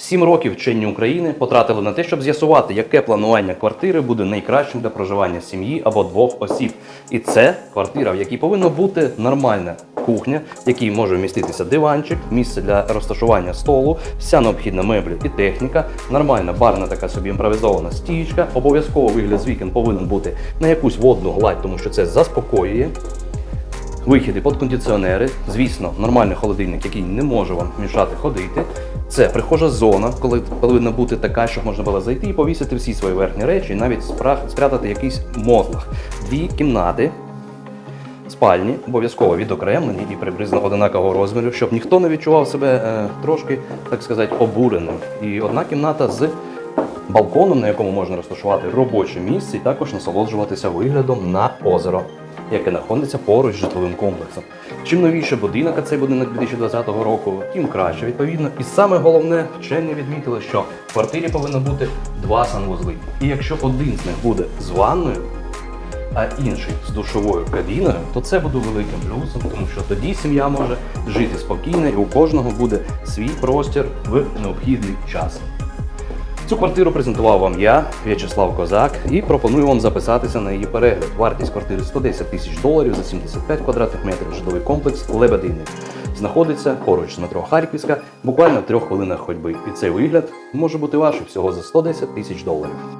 Сім років вчені України потратили на те, щоб з'ясувати, яке планування квартири буде найкращим для проживання сім'ї або двох осіб. І це квартира, в якій повинна бути нормальна кухня, в якій може вміститися диванчик, місце для розташування столу, вся необхідна меблі і техніка, нормальна барна така собі імпровізована стічка. Обов'язково вигляд з вікон повинен бути на якусь водну гладь, тому що це заспокоює. Вихіди під кондиціонери, звісно, нормальний холодильник, який не може вам мішати ходити. Це прихожа зона, коли повинна бути така, щоб можна було зайти і повісити всі свої верхні речі, і навіть спрятати якийсь мотлах. Дві кімнати, спальні, обов'язково відокремлені і приблизно одинакового розміру, щоб ніхто не відчував себе е, трошки, так сказати, обуреним. І одна кімната з балконом, на якому можна розташувати робоче місце, і також насолоджуватися виглядом на озеро, яке знаходиться поруч з житловим комплексом. Чим новіше будинок, а цей будинок 2020 року, тим краще відповідно. І саме головне, вчені відмітили, що в квартирі повинно бути два санвузли. І якщо один з них буде з ванною, а інший з душовою кабіною, то це буде великим плюсом, тому що тоді сім'я може жити спокійно і у кожного буде свій простір в необхідний час. Цю квартиру презентував вам я, В'ячеслав Козак, і пропоную вам записатися на її перегляд. Вартість квартири 110 тисяч доларів за 75 квадратних метрів. Житловий комплекс Лебединий. Знаходиться поруч з метро Харківська, буквально в трьох хвилинах ходьби. І цей вигляд може бути вашим всього за 110 тисяч доларів.